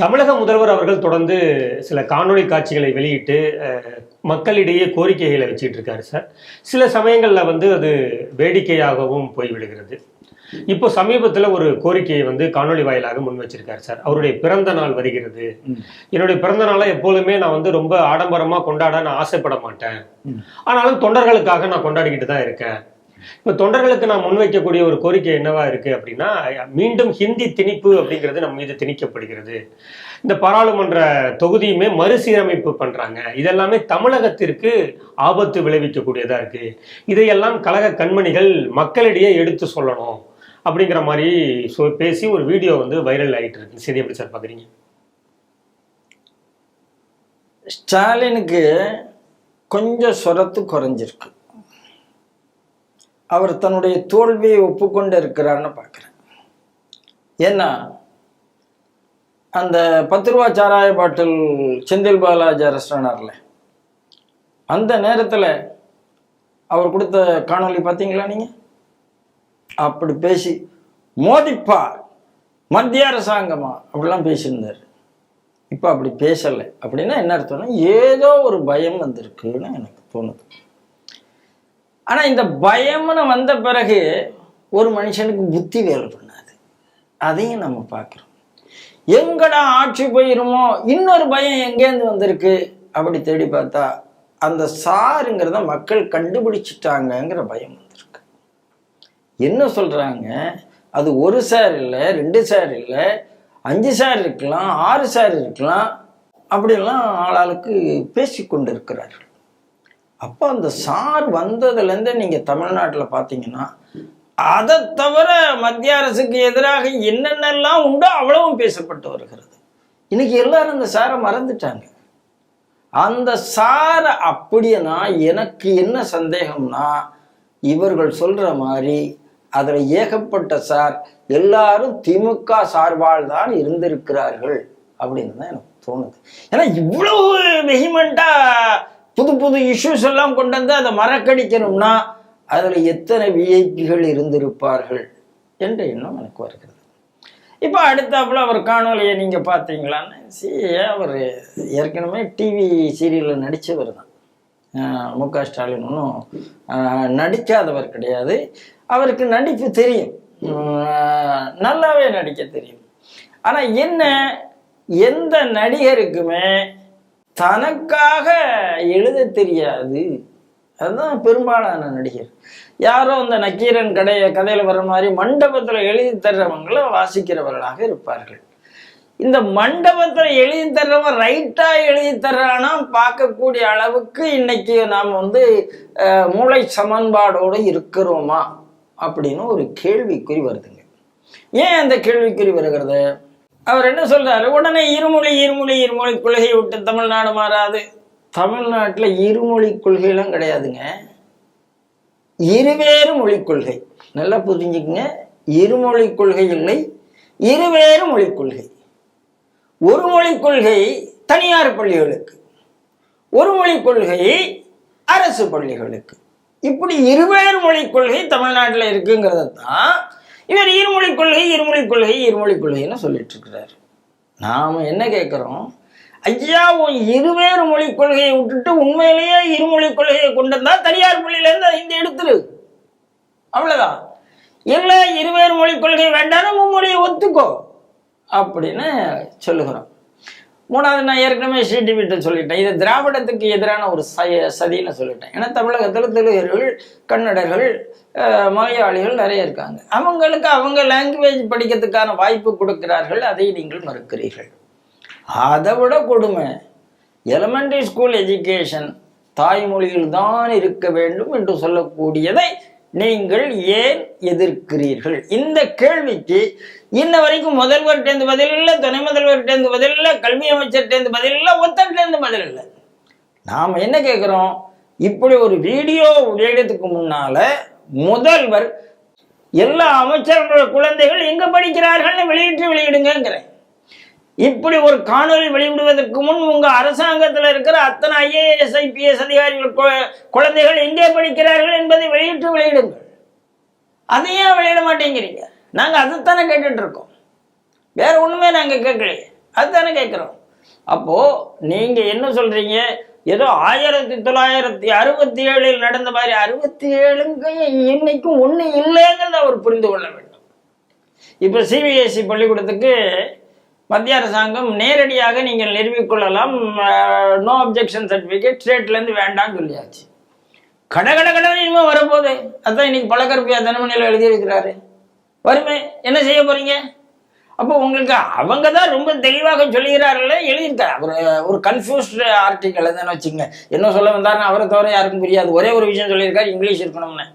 தமிழக முதல்வர் அவர்கள் தொடர்ந்து சில காணொளி காட்சிகளை வெளியிட்டு மக்களிடையே கோரிக்கைகளை வச்சுட்டு இருக்காரு சார். சில சமயங்களில் வந்து அது வேடிக்கையாகவும் போய்விடுகிறது. இப்போ சமீபத்தில் ஒரு கோரிக்கையை வந்து காணொளி வாயிலாக முன் வச்சிருக்காரு சார். அவருடைய பிறந்த நாள் வருகிறது. என்னுடைய பிறந்த நாளை எப்பொழுதுமே நான் வந்து ரொம்ப ஆடம்பரமாக கொண்டாட நான் ஆசைப்பட மாட்டேன். ஆனாலும் தொண்டர்களுக்காக நான் கொண்டாடிக்கிட்டு தான் இருக்கேன். இப்போ தொண்டர்களுக்கு நான் முன்வைக்கக்கூடிய ஒரு கோரிக்கை என்னவா இருக்கு அப்படின்னா மீண்டும் ஹிந்தி திணிப்பு அப்படிங்கிறது நம்ம மீது திணிக்கப்படுகிறது. இந்த பாராளுமன்ற தொகுதியுமே மறுசீரமைப்பு பண்றாங்க. இதெல்லாமே தமிழகத்திற்கு ஆபத்து விளைவிக்கக்கூடியதா இருக்கு. இதையெல்லாம் கழக கண்மணிகள் மக்களிடையே எடுத்து சொல்லணும் அப்படிங்கிற மாதிரி பேசி ஒரு வீடியோ வந்து வைரல் ஆகிட்டு இருக்கு. சரி எப்படி சார் பார்க்குறீங்க ஸ்டாலினுக்கு கொஞ்சம் சொரத்து குறைஞ்சிருக்கு. அவர் தன்னுடைய தோல்வியை ஒப்புக்கொண்டு இருக்கிறார்னு பார்க்குறேன். ஏன்னா அந்த பத்து ரூபா சாராய பாட்டில் செந்தில் பாலாஜி அரசானார்ல அந்த நேரத்தில் அவர் கொடுத்த காணொளி பார்த்தீங்களா நீங்கள் அப்படி பேசி மோதிப்பா மத்திய அரசாங்கமா? அப்படிலாம் பேசியிருந்தார். இப்போ அப்படி பேசலை. அப்படின்னா என்ன அர்த்தம்னா ஏதோ ஒரு பயம் வந்திருக்குன்னு எனக்கு தோணுது. ஆனால் இந்த பயம்னு வந்த பிறகு ஒரு மனுஷனுக்கு புத்தி வேலை பண்ணாது. அதையும் நம்ம பார்க்குறோம். எங்கடா ஆட்சி போயிருமோ இன்னொரு பயம் எங்கேருந்து வந்திருக்கு? அப்படி தேடி பார்த்தா அந்த சாருங்கிறத மக்கள் கண்டுபிடிச்சிட்டாங்கங்கிற பயம் வந்திருக்கு. என்ன சொல்கிறாங்க அது ஒரு சார் இல்லை ரெண்டு சார் இல்லை அஞ்சு சார் இருக்கலாம் ஆறு சார் இருக்கலாம் அப்படிலாம் ஆளாளுக்கு பேசி கொண்டு இருக்கிறார்கள் அப்போ அந்த சார் வந்ததுலேருந்து நீங்கள் தமிழ்நாட்டில் பார்த்தீங்கன்னா அதை தவிர மத்திய அரசுக்கு எதிராக என்னென்னலாம் உண்டோ அவ்வளவும் பேசப்பட்டு வருகிறது. இன்னைக்கு எல்லாரும் அந்த சாரை மறந்துட்டாங்க. அந்த சாரை அப்படின்னா எனக்கு என்ன சந்தேகம்னா இவர்கள் சொல்கிற மாதிரி அதில் ஏகப்பட்ட சார் எல்லாரும் திமுக சார்பால் தான் இருந்திருக்கிறார்கள் அப்படின்னு தான் எனக்கு தோணுது. ஏன்னா இவ்வளவு வெஹிமெண்டா புது புது இஷ்யூஸ் எல்லாம் கொண்டு வந்து அதை மறக்கடிக்கணும்னா அதில் எத்தனை விஐபிகள் இருந்திருப்பார்கள் என்ற எண்ணம் எனக்கு வருகிறது. இப்போ அடுத்தாப்புல அவர் காணொலியை நீங்கள் பார்த்தீங்களான்னு சி அவர் ஏற்கனவே டிவி சீரியலில் நடித்தவர் தான். மு க ஸ்டாலின் ஒன்றும் நடிக்காதவர் கிடையாது. அவருக்கு நடிப்பு தெரியும். நல்லாவே நடிக்க தெரியும். ஆனால் என்ன எந்த நடிகருக்குமே தனக்காக எழுத தெரியாது. அதுதான் பெரும்பாலான நடிகர். யாரோ அந்த நக்கீரன் கடைய கதையில் வர மாதிரி மண்டபத்தில் எழுதி தர்றவங்கள வாசிக்கிறவர்களாக இருப்பார்கள். இந்த மண்டபத்தில் எழுதி தர்றவன் ரைட்டாக எழுதி தர்றானா பார்க்கக்கூடிய அளவுக்கு இன்னைக்கு நாம் வந்து மூளை சமன்பாடோடு இருக்கிறோமா? அப்படின்னு ஒரு கேள்விக்குறி வருதுங்க. ஏன் அந்த கேள்விக்குறி வருகிறது? அவர் என்ன சொல்றாரு? உடனே இருமொழி இருமொழி இருமொழி கொள்கையை விட்டு தமிழ்நாடு மாறாது. தமிழ்நாட்டில் இருமொழி கொள்கையெல்லாம் கிடையாதுங்க. இருவேறு மொழி கொள்கை. நல்லா புரிஞ்சுக்குங்க. இருமொழி கொள்கை இல்லை இருவேறு மொழி கொள்கை. ஒரு மொழி கொள்கை தனியார் பள்ளிகளுக்கு. ஒரு மொழி கொள்கை அரசு பள்ளிகளுக்கு. இப்படி இருவேறு மொழி கொள்கை தமிழ்நாட்டில் இருக்குங்கிறத தான் இவர் இருமொழி கொள்கை இருமொழி கொள்கை இருமொழி கொள்கைன்னு சொல்லிட்டு இருக்கிறார் நாம் என்ன கேட்குறோம்? ஐயா உன் இருவேறு மொழி கொள்கையை விட்டுட்டு உண்மையிலேயே இருமொழி கொள்கையை கொண்டு வந்தால் தனியார் மொழியிலேருந்து இந்த எடுத்துரு. அவ்வளோதான் இல்லை இருவேறு மொழி கொள்கை வேண்டாம் மும்மொழியை ஒத்துக்கோ. அப்படின்னு சொல்லுகிறோம். மூணாவது நான் ஏற்கனவே ஸ்ரீடிவிட்ட சொல்லிட்டேன். இது திராவிடத்துக்கு எதிரான ஒரு சய சதின்னு சொல்லிட்டேன். ஏன்னா தமிழகத்தில் தெலுங்கர்கள் கன்னடர்கள் மலையாளிகள் நிறைய இருக்காங்க. அவங்களுக்கு அவங்க லாங்குவேஜ் படிக்கிறதுக்கான வாய்ப்பு கொடுக்கிறார்கள். அதை நீங்கள் மறுக்கிறீர்கள். அதை விட கொடுமை எலிமெண்ட்ரி ஸ்கூல் எஜுகேஷன் தாய்மொழியில் தான் இருக்க வேண்டும் என்று சொல்லக்கூடியதை நீங்கள் ஏன் எதிர்க்கிறீர்கள்? இந்த கேள்விக்கு இன்ன வரைக்கும் முதல்வர்கிட்டேருந்து பதில் இல்லை துணை முதல்வர்கிட்டேருந்து பதில் இல்லை கல்வி அமைச்சர்கிட்டேருந்து பதில் இல்லை ஒத்தர்கிட்டேருந்து பதில் இல்லை. நாம் என்ன கேட்குறோம் இப்படி ஒரு வீடியோ வெளியிடத்துக்கு முன்னால முதல்வர் எல்லா அமைச்சர்களோட குழந்தைகள் எங்க படிக்கிறார்கள்னு வெளியிட்டு வெளியிடுங்கிறேன் இப்படி ஒரு காணொலி வெளியிடுவதற்கு முன் உங்க அரசாங்கத்தில் இருக்கிற அத்தனை ஐஏஎஸ் ஐபிஎஸ் அதிகாரிகள் கு- குழந்தைகள் எங்கே படிக்கிறார்கள் என்பதை வெளியிட்டு வெளியிடுங்கள். அதையே வெளியிட மாட்டேங்கிறீங்க. நாங்கள் அதைத்தானே கேட்டுட்டு இருக்கோம். வேற ஒண்ணுமே நாங்கள் கேட்கலையே. அதுதானே கேட்குறோம். அப்போ நீங்க என்ன சொல்றீங்க? ஏதோ ஆயிரத்தி தொள்ளாயிரத்தி அறுபத்தி ஏழில் நடந்த மாதிரி அறுபத்தி ஏழுங்க இன்னைக்கும் ஒன்று இல்லைங்கிறத அவர் புரிந்து கொள்ள வேண்டும். இப்போ சிபிஎஸ்சி பள்ளிக்கூடத்துக்கு மத்திய அரசாங்கம் நேரடியாக நீங்கள் நிறுவிக்கொள்ளலாம் நோ அப்ஜெக்ஷன் சர்டிஃபிகேட் ஸ்டேட்லேருந்து வேண்டாம்னு சொல்லியாச்சு கட கட கடன் வரப்போகுது அதான் இன்னைக்கு பழக்கருப்பியா தினமணியில் எழுதியிருக்கிறாரு வருமே என்ன செய்ய போறீங்க அப்போ உங்களுக்கு அவங்க தான் ரொம்ப தெளிவாக சொல்லுகிறார்கள் எழுதியிருக்காரு அவர் ஒரு கன்ஃபியூஸ்டு ஆர்டிக்கல் தானே வச்சுங்க என்ன சொல்ல வந்தாருன்னு அவரை தவிர யாருக்கும் புரியாது ஒரே ஒரு விஷயம் சொல்லியிருக்காரு இங்கிலீஷ் இருக்கணும்னு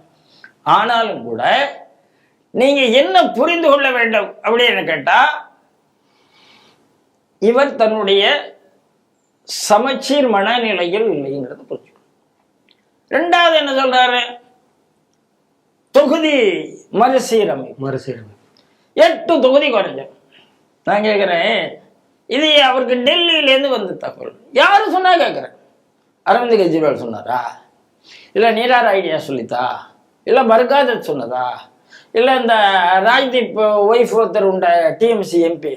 ஆனாலும் கூட நீங்கள் என்ன புரிந்து கொள்ள வேண்டும் அப்படின்னு கேட்டால் இவர் தன்னுடைய சமச்சீர் மனநிலையில் இல்லைங்கிறது புரிஞ்சு ரெண்டாவது என்ன சொல்றாரு? தொகுதி மறுசீரமைப்பு. மறுசீரமைப்பு. எட்டு தொகுதி குறைஞ்சோம் நான் கேட்குறேன் இது அவருக்கு டெல்லியிலேருந்து வந்த தகவல். யாரு சொன்னா கேட்குறேன்? அரவிந்த் கெஜ்ரிவால் சொன்னாரா? இல்லை நீரார் ஐடியா சொல்லித்தா? இல்லை பர்காதத் சொன்னதா? இல்லை இந்த ராஜ்தீப் ஒய்ஃப் ஒருத்தர் உண்ட டிஎம்சி எம்பி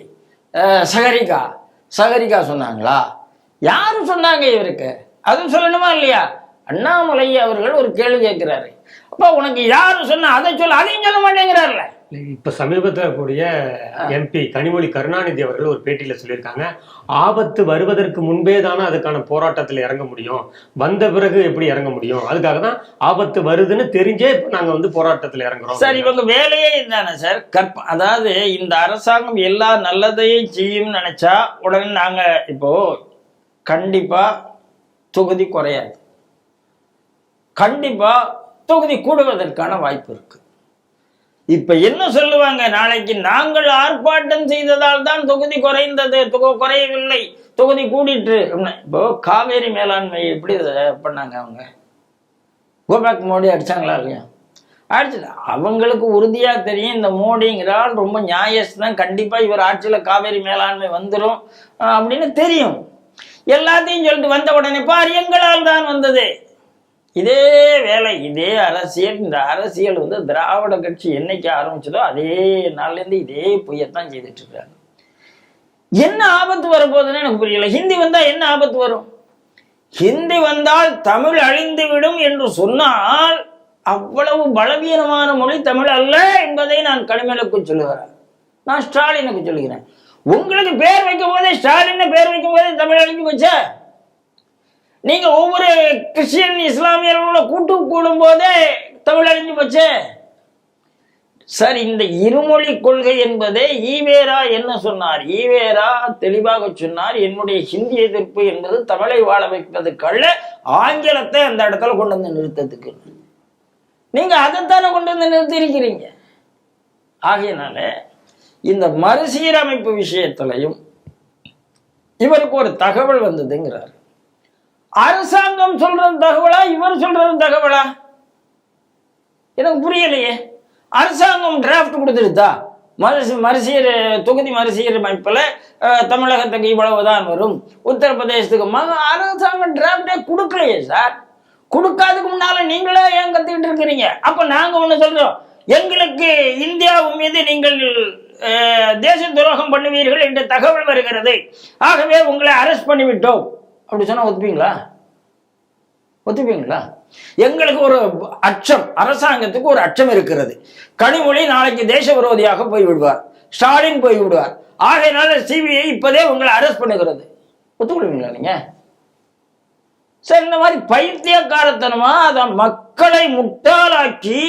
சகரிகா. சகரிகா சொன்னாங்களா? யார் சொன்னாங்க இவருக்கு. அதுவும் சொல்லணுமா இல்லையா? அண்ணாமலை அவர்கள் ஒரு கேள்வி கேட்கிறாரு. அப்போ உனக்கு யார் சொன்னா அதை சொல்ல அதையும் சொல்ல மாட்டேங்கிறார்ல. இப்ப சமீபத்துல கூடிய எம்பி கனிமொழி கருணாநிதி அவர்கள் ஒரு பேட்டியில சொல்லியிருக்காங்க ஆபத்து வருவதற்கு முன்பே தானே அதுக்கான போராட்டத்துல இறங்க முடியும். வந்த பிறகு எப்படி இறங்க முடியும்? அதுக்காக தான் ஆபத்து வருதுன்னு தெரிஞ்சே இப்ப நாங்க வந்து போராட்டத்துல இறங்குறோம். சார் இவங்க வேலையே இதுதானே சார்? கற்ப அதாவது இந்த அரசாங்கம் எல்லா நல்லதையும் செய்யும்னு நினைச்சா உடனே நாங்க இப்போ கண்டிப்பா தொகுதி குறையாது. கண்டிப்பா தொகுதி கூடுவதற்கான வாய்ப்பு இருக்கு. இப்ப என்ன சொல்லுவாங்க? நாளைக்கு நாங்கள் ஆர்ப்பாட்டம் செய்ததால் தான் தொகுதி குறைந்தது. குறையவில்லை. தொகுதி கூடிட்டு இப்போ காவேரி மேலாண்மை எப்படி பண்ணாங்க அவங்க? கோபேக் மோடி அடிச்சாங்களா இல்லையா? அடிச்சு அவங்களுக்கு உறுதியா தெரியும். இந்த மோடிங்கிறால் ரொம்ப நியாயஸ் தான் கண்டிப்பா இவர் ஆட்சியில காவேரி மேலாண்மை வந்துடும் அப்படின்னு தெரியும். எல்லாத்தையும் சொல்லிட்டு வந்த உடனே பார் எங்களால் தான் வந்தது. இதே வேலை இதே அரசியல் இந்த அரசியல் வந்து திராவிட கட்சி என்னைக்கு ஆரம்பிச்சதோ அதே நாள்ல இருந்து இதே பொய்யத்தான் செய்துட்டு இருக்காங்க என்ன ஆபத்து வரப்போகுதுன்னு எனக்கு புரியல. ஹிந்தி வந்தால் என்ன ஆபத்து வரும்? ஹிந்தி வந்தால் தமிழ் அழிந்து விடும் என்று சொன்னால் அவ்வளவு பலவீனமான மொழி தமிழ் அல்ல என்பதை நான் கடுமையிலுக்கு சொல்லுகிறேன். நான் ஸ்டாலினுக்கு சொல்லுகிறேன். உங்களுக்கு பேர் வைக்கும் போதே ஸ்டாலின் பேர் வைக்கும் போதே தமிழ் அழிஞ்சு போச்சா? நீங்க ஒவ்வொரு கிறிஸ்டியன் இஸ்லாமியர்களோட கூட்டு கூடும் போதே தமிழ் அழிஞ்சு போச்சே? சார் இந்த இருமொழி கொள்கை என்பதே ஈவேரா என்ன சொன்னார்? ஈவேரா தெளிவாக சொன்னார் என்னுடைய ஹிந்தி எதிர்ப்பு என்பது தமிழை வாழ வைப்பதுக்கல்ல ஆங்கிலத்தை அந்த இடத்துல கொண்டு வந்து நிறுத்தத்துக்கு. நீங்க அதைத்தானே கொண்டு வந்து நிறுத்திருக்கிறீங்க ஆகையினால இந்த மறுசீரமைப்பு விஷயத்திலையும் இவருக்கு ஒரு தகவல் வந்ததுங்கிறார். அரசாங்கம் சொல்றது தகவலா இவர் சொல்றது தகவலா? எனக்கு புரியலையே. அரசாங்கம் டிராஃப்ட் கொடுத்துருதா மறுசீ மறுசீர் தொகுதி மறுசீரமைப்பில் அஹ், தமிழகத்துக்கு இவ்வளவுதான் வரும். உத்தரப்பிரதேசத்துக்கு மக அரசாங்கம் டிராஃப்டே கொடுக்கலையே சார். கொடுக்காததுக்கு முன்னால நீங்களே ஏன் கத்திக்கிட்டு இருக்கிறீங்க? அப்ப நாங்க ஒன்று சொல்றோம். எங்களுக்கு இந்தியாவு மீது நீங்கள் தேச துரோகம் பண்ணுவீர்கள் என்ற தகவல் வருகிறது. ஆகவே உங்களை அரெஸ்ட் பண்ணிவிட்டோம். அப்படி சொன்னா ஒத்துப்பீங்களா? ஒத்துப்பீங்களா? எங்களுக்கு ஒரு அச்சம் அரசாங்கத்துக்கு ஒரு அச்சம் இருக்கிறது. கனிமொழி நாளைக்கு தேச விரோதியாக போய் விடுவார் ஸ்டாலின் போய் விடுவார் ஆகையினால சிபிஐ இப்பதே உங்களை அரெஸ்ட் பண்ணுகிறது. ஒத்துக்கொள்வீங்களா நீங்க? சார் இந்த மாதிரி பைத்தியக்காரத்தனமா அதை மக்களை முட்டாளாக்கி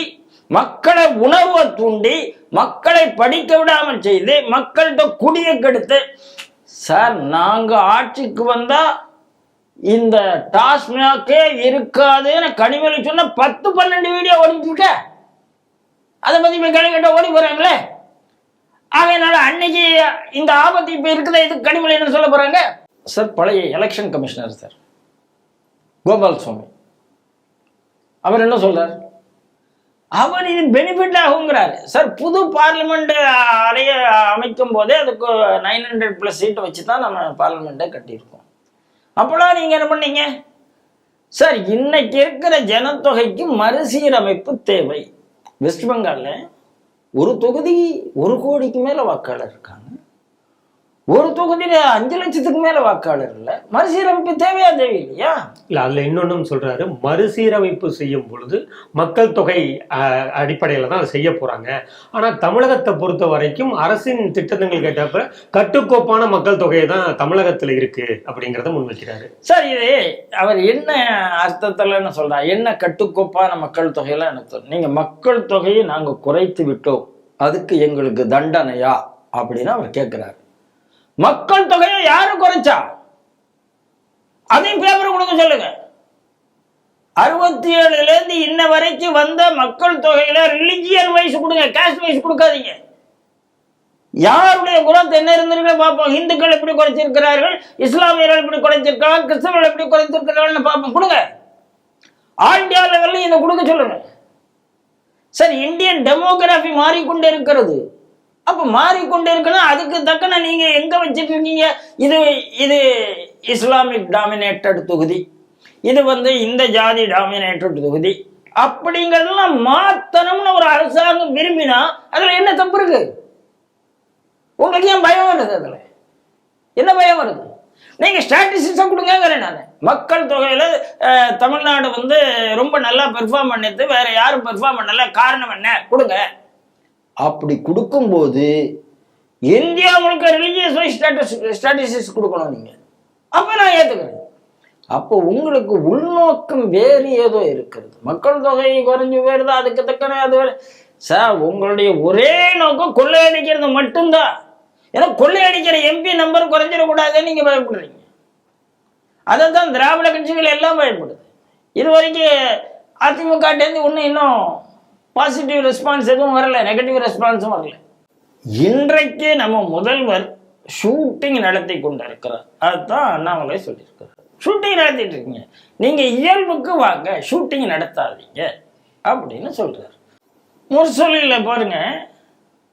மக்களை உணவை தூண்டி மக்களை படிக்க விடாமல் செய்து மக்கள்கிட்ட குடியை கெடுத்து சார் நாங்க ஆட்சிக்கு வந்தா இந்த டாஸ்மாகே இருக்காதுன்னு கனிமொழி சொன்ன பத்து பன்னெண்டு வீடியோ ஓடிட்டு இருக்க. அதை பத்தி இப்ப கேட்ட ஓடி போறாங்களே? ஆகையினால அன்னைக்கு இந்த ஆபத்து இப்ப இருக்குதா? இது கனிமொழி என்ன சொல்ல போறாங்க? சார் பழைய election commissioner sir Gopal Swamy அவர் என்ன சொல்றார்? அவர் இது பெனிஃபிட் ஆகுங்கிறாரு. சார் புது பார்லிமெண்ட் அறைய அமைக்கும் போதே அதுக்கு நைன் ஹண்ட்ரட் ப்ளஸ் சீட்டு வச்சு தான் நம்ம பார்லிமெண்ட்டை கட்டியிருக்கோம். அப்போலாம் நீங்கள் என்ன பண்ணீங்க? சார் இன்னைக்கு இருக்கிற ஜனத்தொகைக்கு மறுசீரமைப்பு தேவை. வெஸ்ட் பெங்காலில் ஒரு தொகுதி ஒரு கோடிக்கு மேலே வாக்காளர் இருக்காங்க. ஒரு தொகுதியில அஞ்சு லட்சத்துக்கு மேல வாக்காளர் இல்ல மறுசீரமைப்பு தேவையா தேவையில்லையா? இல்ல அதுல இன்னொன்னும் சொல்றாரு. மறுசீரமைப்பு செய்யும் பொழுது மக்கள் தொகை அடிப்படையில தான் செய்ய போறாங்க. ஆனா தமிழகத்தை பொறுத்த வரைக்கும் அரசின் திட்டங்கள் கேட்டப்ப கட்டுக்கோப்பான மக்கள் தொகை தான் தமிழகத்துல இருக்கு அப்படிங்கறத முன்வைக்கிறாரு. சார் இது அவர் என்ன அர்த்தத்துலன்னு சொல்றா? என்ன கட்டுக்கோப்பான மக்கள் தொகையெல்லாம் எனக்கு. நீங்க மக்கள் தொகையை நாங்க குறைத்து விட்டோம். அதுக்கு எங்களுக்கு தண்டனையா? அப்படின்னு அவர் கேட்கிறார் மக்கள் தொகையை யாரு குறைச்சா? அதையும் பேப்பர் கொடுக்க சொல்லுங்க. அறுபத்தி ஏழுல இருந்து இன்ன வரைக்கும் வந்த மக்கள் தொகையில ரிலிஜியன் வைஸ் கொடுங்க கேஸ்ட் வைஸ் கொடுக்காதீங்க. யாருடைய குணத்தை என்ன இருந்திருக்கு பார்ப்போம். இந்துக்கள் எப்படி குறைச்சிருக்கிறார்கள் இஸ்லாமியர்கள் எப்படி குறைச்சிருக்கிறார்கள் கிறிஸ்தவர்கள் எப்படி குறைச்சிருக்கிறார்கள் பார்ப்போம். கொடுங்க. ஆல் இந்தியா லெவலில் இதை கொடுக்க சொல்லுங்க. சார் இந்தியன் டெமோகிராஃபி மாறிக்கொண்டே இருக்கிறது. அப்ப மாறிக்கொண்டு இருக்குன்னா அதுக்கு தக்கன நீங்க எங்க வச்சிருக்கீங்க? இருக்கீங்க இது இது இஸ்லாமிக் டாமினேட்டட் தொகுதி. இது வந்து இந்த ஜாதி டாமினேட்டட் தொகுதி. அப்படிங்கிறதெல்லாம் மாத்தணும்னு ஒரு அரசாங்கம் விரும்பினா அதுல என்ன தப்பு இருக்கு? உங்களுக்கு ஏன் பயம் வருது அதுல? என்ன பயம் வருது? நீங்க ஸ்டாட்டிஸ்டிக்ஸை கொடுங்கங்கிறேன் நான். மக்கள் தொகையில தமிழ்நாடு வந்து ரொம்ப நல்லா பெர்ஃபார்ம் பண்ணிட்டு வேற யாரும் பெர்ஃபார்ம் பண்ணல. காரணம் என்ன? கொடுங்க. அப்படி கொடுக்கும்போது இந்தியா முழுக்க ரிலீஜியஸ் வைஸ் ஸ்டாட்டஸ் ஸ்டாட்டிஸ்டிக்ஸ் கொடுக்கணும் நீங்க. அப்ப நான் ஏத்துக்கிறேன். அப்போ உங்களுக்கு உள்நோக்கம் வேறு ஏதோ இருக்கிறது. மக்கள் தொகை குறைஞ்சு போயிருது அதுக்கு தக்கன அது வேற. சார் உங்களுடைய ஒரே நோக்கம் கொள்ளையடிக்கிறது மட்டும்தான். ஏன்னா கொள்ளையடிக்கிற எம்பி நம்பர் குறைஞ்சிடக்கூடாதுன்னு நீங்க பயப்படுறீங்க. அதை தான் திராவிட கட்சிகள் எல்லாம் பயப்படுது. இது வரைக்கும் அதிமுகட்டேருந்து ஒன்றும் இன்னும் பாசிட்டிவ் ரெஸ்பான்ஸ் எதுவும் வரல நெகட்டிவ் ரெஸ்பான்ஸும் வரல. இன்றைக்கு நம்ம முதல்வர் ஷூட்டிங் நடத்தி கொண்டிருக்கிறார். அதுதான் அண்ணாமலை சொல்லியிருக்கிறார். ஷூட்டிங் நடத்திட்டு இருக்கீங்க. நீங்க இயல்புக்கு வாங்க ஷூட்டிங் நடத்தாதீங்க அப்படின்னு சொல்றாரு. முரசொலியில் பாருங்க.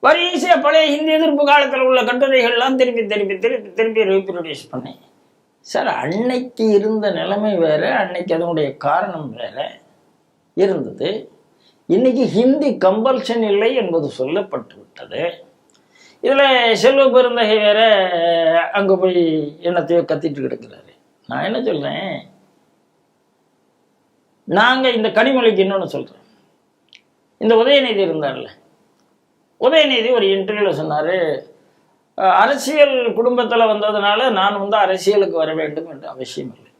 வரிசையாக பழைய ஹிந்தி எதிர்ப்பு காலத்தில் உள்ள கட்டுரைகள்லாம் திருப்பி திருப்பி திருப்பி திருப்பி ரீப்ரொடியூஸ் பண்ணேன் சார் அன்னைக்கு இருந்த நிலைமை வேற அன்னைக்கு அதனுடைய காரணம் வேற இருந்தது. இன்னைக்கு ஹிந்தி கம்பல்ஷன் இல்லை என்பது சொல்லப்பட்டு விட்டது இதில் செல்வ பெருந்தகை வேற அங்கே போய் என்னத்தையோ கத்திட்டு கிடக்கிறாரு. நான் என்ன சொல்கிறேன் நாங்கள் இந்த கனிமொழிக்கு இன்னொன்று சொல்கிறேன் இந்த உதயநிதி இருந்தார்ல உதயநிதி ஒரு இன்டர்வியூவில் சொன்னார் அரசியல் குடும்பத்தில் வந்ததுனால நான் வந்து அரசியலுக்கு வர வேண்டும் என்று அவசியம் இல்லை.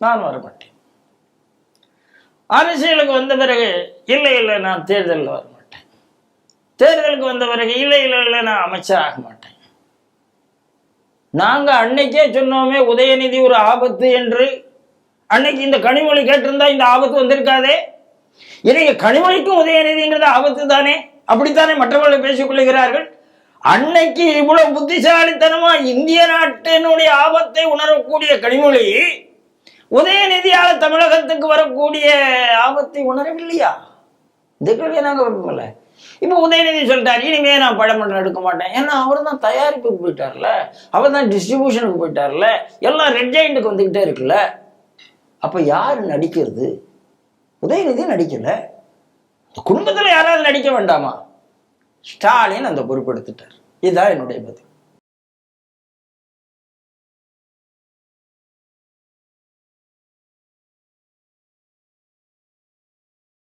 நான் வர மாட்டேன் அரசியலுக்கு வந்த பிறகு இல்லை இல்லை நான் தேர்தலில் வர மாட்டேன். தேர்தலுக்கு வந்த பிறகு இல்லை இல்லை இல்லை நான் அமைச்சர் ஆக மாட்டேன். நாங்கள் அன்னைக்கே சொன்னோமே உதயநிதி ஒரு ஆபத்து என்று. அன்னைக்கு இந்த கனிமொழி கேட்டிருந்தா இந்த ஆபத்து வந்திருக்காதே. இன்னைக்கு கனிமொழிக்கும் உதயநிதிங்கிறது ஆபத்து தானே? அப்படித்தானே மற்றவர்கள் பேசிக் கொள்கிறார்கள்? அன்னைக்கு இவ்வளவு புத்திசாலித்தனமா இந்திய நாட்டினுடைய ஆபத்தை உணரக்கூடிய கனிமொழி உதயநிதியால தமிழகத்துக்கு வரக்கூடிய ஆபத்தை உணரவில்லையா? இந்த கேள்வியை நாங்க வைப்போம்ல இப்ப உதயநிதி சொல்லிட்டார் இனிமே நான் படம் எடுக்க மாட்டேன். ஏன்னா அவர் தான் தயாரிப்புக்கு போயிட்டார்ல. அவர் தான் டிஸ்ட்ரிபியூஷனுக்கு போயிட்டார்ல. எல்லாம் ரெட் ஜெயிண்ட்டுக்கு வந்துகிட்டே இருக்குல்ல. அப்ப யாரு நடிக்கிறது? உதயநிதி நடிக்கல. குடும்பத்தில் குடும்பத்துல யாராவது நடிக்க வேண்டாமா? ஸ்டாலின் அந்த பொறுப்பெடுத்துட்டார். இதுதான் என்னுடைய பதில்.